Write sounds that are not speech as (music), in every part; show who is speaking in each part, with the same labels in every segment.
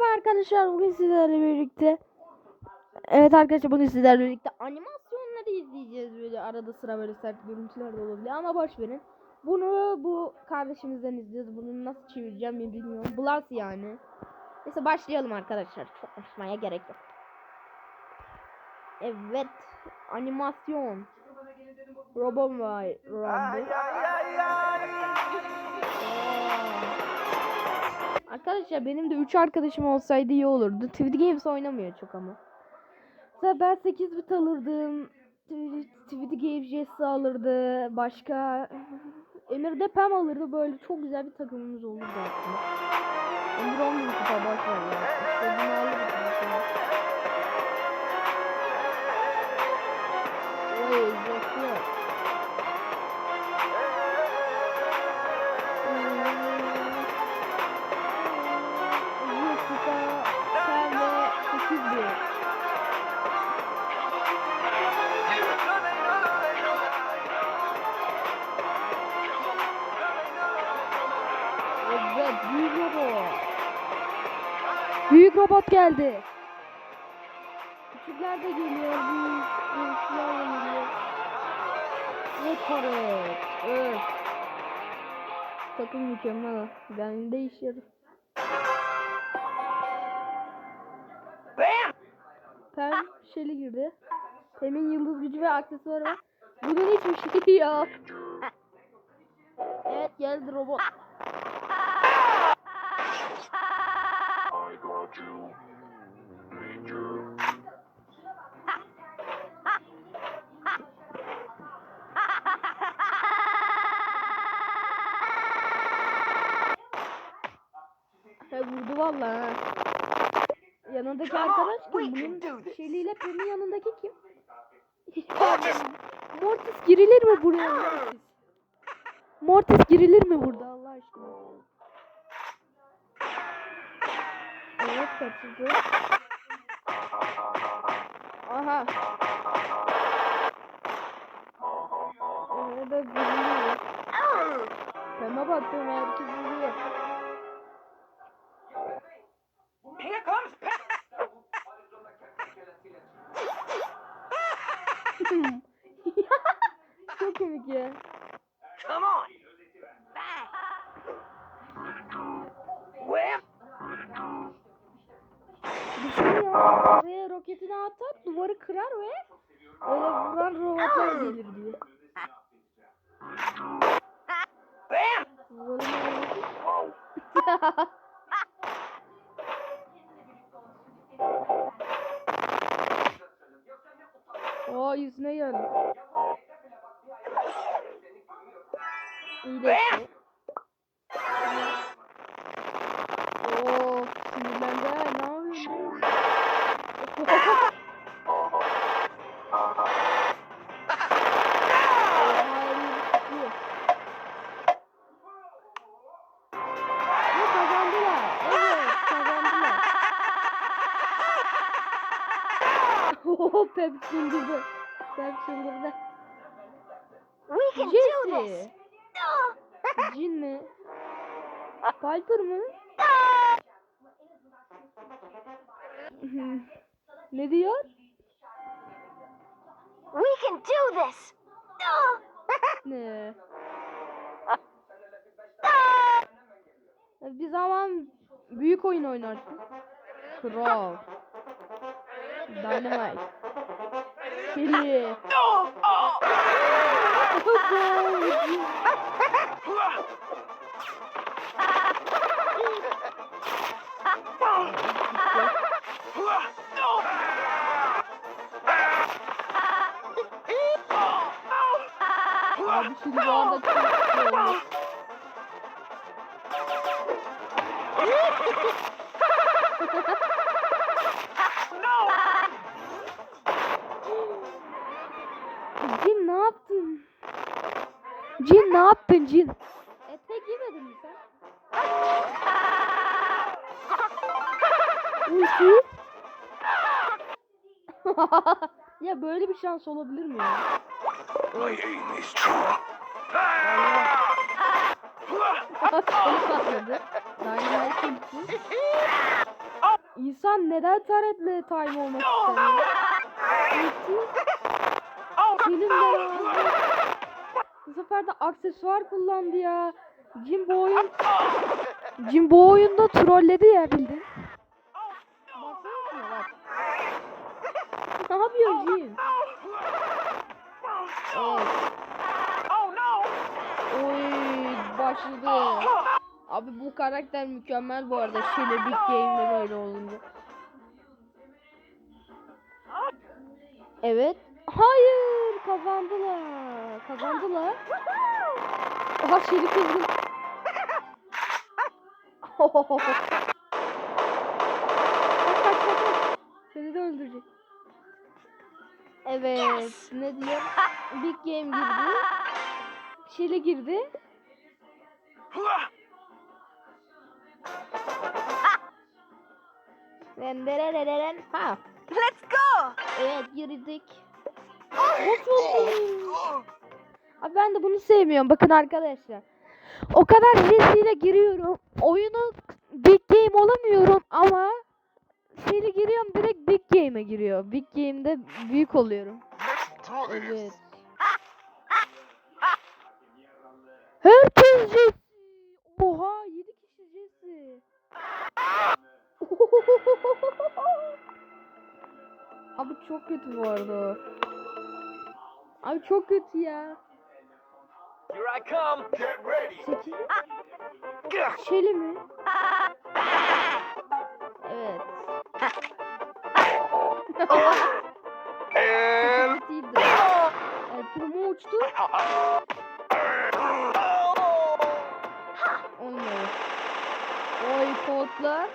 Speaker 1: Merhaba arkadaşlar bugün sizlerle birlikte Evet arkadaşlar bugün sizlerle birlikte animasyonları izleyeceğiz. Böyle arada sıra böyle sert görüntüler de olabilir ama boş verin. Bunu bu kardeşimizden izliyoruz bunu nasıl çevireceğim bilmiyorum. Blas yani. Neyse başlayalım arkadaşlar. Çok konuşmaya gerek yok. Evet animasyon. Robom var Arkadaşlar benim de 3 arkadaşım olsaydı iyi olurdu. Tweety Games oynamıyor çok ama. Mesela ben 8 bit alırdım. Tweety Games Jesse alırdı. Başka Emir de Pam alırdı. Böyle çok güzel bir takımımız olurdu aslında. Robot geldi. Küçükler de geliyor, büyük, büyükler de geliyor. Ne taret, evet. Takım mükemmel. Ben değişir. Pem Shelly girdi. Pem'in yıldız gücü ve aksesuarı var. Bunun hiçbir şey yok. Evet geldi robot. (laughs)
Speaker 2: You. Danger.
Speaker 1: He vurdu vallahi. ha. Yanındaki arkadaş kim? Bunun ile Pem'in yanındaki kim? (laughs) Mortis girilir mi buraya? Mortis? Mortis girilir mi burada Allah aşkına? Evet kaçırdı. Aha. Evet girilir. Pem'e baktım herkes vuruyor.
Speaker 3: Here comes. (laughs) (laughs)
Speaker 1: Oo yüzüne geldi. İyileşti. Oo ne yapıyorsun? (laughs) çıldırdı. Pep çıldırdı.
Speaker 4: We can do this. (laughs)
Speaker 1: Cin mi? Piper mı? (laughs) ne diyor?
Speaker 4: We can do this. (laughs)
Speaker 1: Ne? Bir zaman büyük oyun oynarsın. Kral. Dynamite. Ele. Absurda que Yemedin mi sen? (laughs) Ulti. (laughs) ya böyle bir şans olabilir mi ya?
Speaker 2: My aim is true. (laughs)
Speaker 1: İnsan neden taretle time olmak ister? Gitti. Selim de. Bu sefer de aksesuar kullandı ya. Jim bu oyun... Jim bu oyunda trolledi ya bildin. Ne yapıyor Jim? Oy başladı. Abi bu karakter mükemmel bu arada. Şöyle Big Game'de böyle olunca. Evet. Hayır kazandılar. Kazandılar. Aha Şeli kızdım. kaç (laughs) kaç kaç. Seni de öldürecek. Evet. Ne diyor? Big Game girdi. Şeli girdi. Renderereren. Ha.
Speaker 4: Let's go!
Speaker 1: Evet girdik. Of of. Ben de bunu sevmiyorum. Bakın arkadaşlar. O kadar hızlıyla giriyorum. Oyunu Big Game olamıyorum ama şeyle giriyorum direkt Big Game'e giriyor. Big Game'de büyük oluyorum. Evet. Herkes Jesse. Oha 7 kişi Jesse. Abi çok kötü bu arada. Abi çok kötü ya.
Speaker 3: Here I come!
Speaker 2: Get ready.
Speaker 1: 8
Speaker 3: Gah!
Speaker 1: Şeli mi? Evet.
Speaker 2: And
Speaker 1: Primo uçtu. Olmuyor. Oy kodla.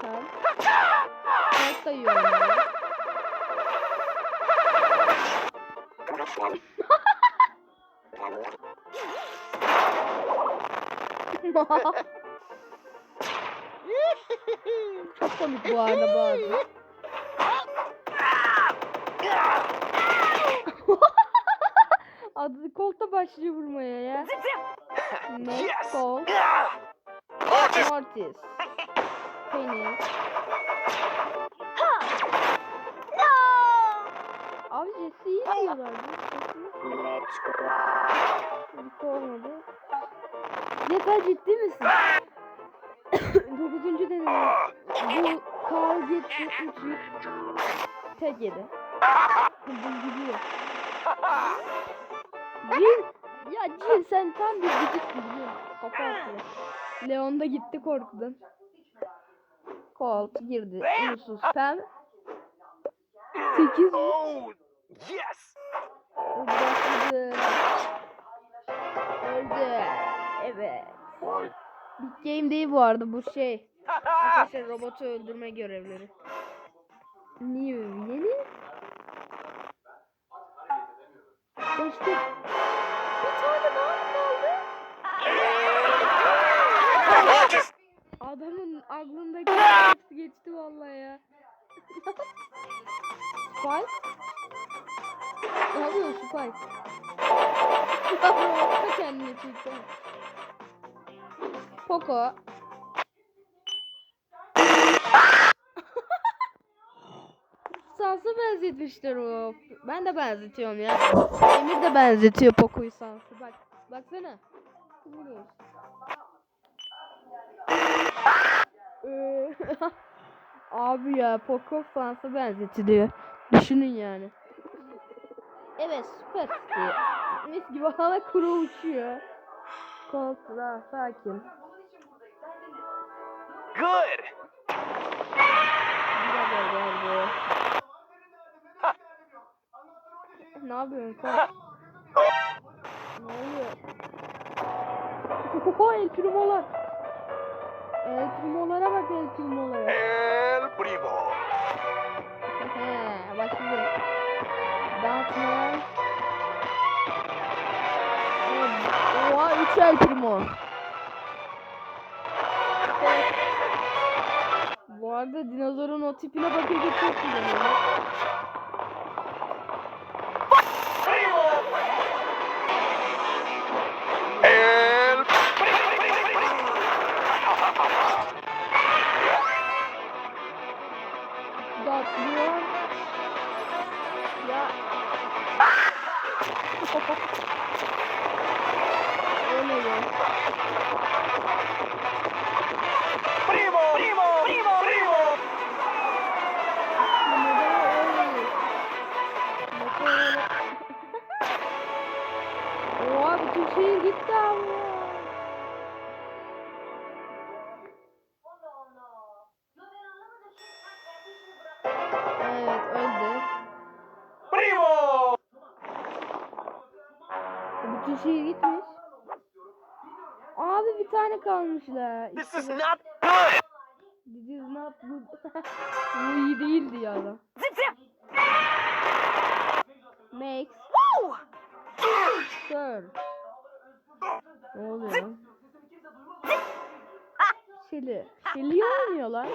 Speaker 1: Sen. Kod da iyi Çok komik bu arada bazı. Adı kolta başlıyor vurmaya ya. Next
Speaker 3: Yes!
Speaker 1: Colt.
Speaker 3: Gah!
Speaker 1: Mortis. Penny. Abi Jesse'yi diyorlar. Jesse'yi olmadı. Yeter ciddi misin? (coughs) Dokuzuncu deneme. Bu Carl gitti. Üçü. Tek yedi. Bu gidiyor. Jin. Ya Jin sen tam bir gıcıksın Jin. Kafa atıyor. Leon da gitti korkudan. Colt girdi. Unsuz Pam. 8
Speaker 3: Oh! Yes!
Speaker 1: Başladı. Öldü. Evet. Big game değil bu arada bu şey. (laughs) Arkadaşlar robotu öldürme görevleri. Niye yeni? İşte bir tane daha kaldı. (laughs) Adamın aklındaki geçti vallahi ya. (laughs) Spike? Ne yapıyor Spike? Robota kendini çekti. Poco. Sansa benzetmişler o. Ben de benzetiyorum ya. Emir de benzetiyor Poco'yu Sansa. Bak, baksana. Ee, (laughs) Abi ya Poco Sansa benzetiliyor. Düşünün yani. Evet süper City. (laughs) Mis gibi hava kuru uçuyor. Koltuğa sakin.
Speaker 3: Good!
Speaker 1: Güzel geldi. Ne yapıyorsun ne oluyor? Oho el primolar. El primolara bak el primolara.
Speaker 2: El primo.
Speaker 1: He başladı. Evet. Oha 3 el primo. Bu arada dinozorun o tipine bakınca çok güzel Ha
Speaker 2: ha ha ha!
Speaker 1: Köşeye gitmiş. Abi bir tane kalmış la.
Speaker 3: This is not good.
Speaker 1: This is not good. (laughs) Bu iyi değildi ya
Speaker 4: zip.
Speaker 1: Max. Sir. Ne oluyor lan? Şeli. Şeli oynuyor lan.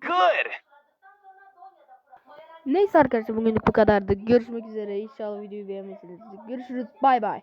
Speaker 3: Good.
Speaker 1: Neyse arkadaşlar bugünlük bu kadardı. Görüşmek üzere. İnşallah videoyu beğenmişsinizdir. Görüşürüz. Bay bay.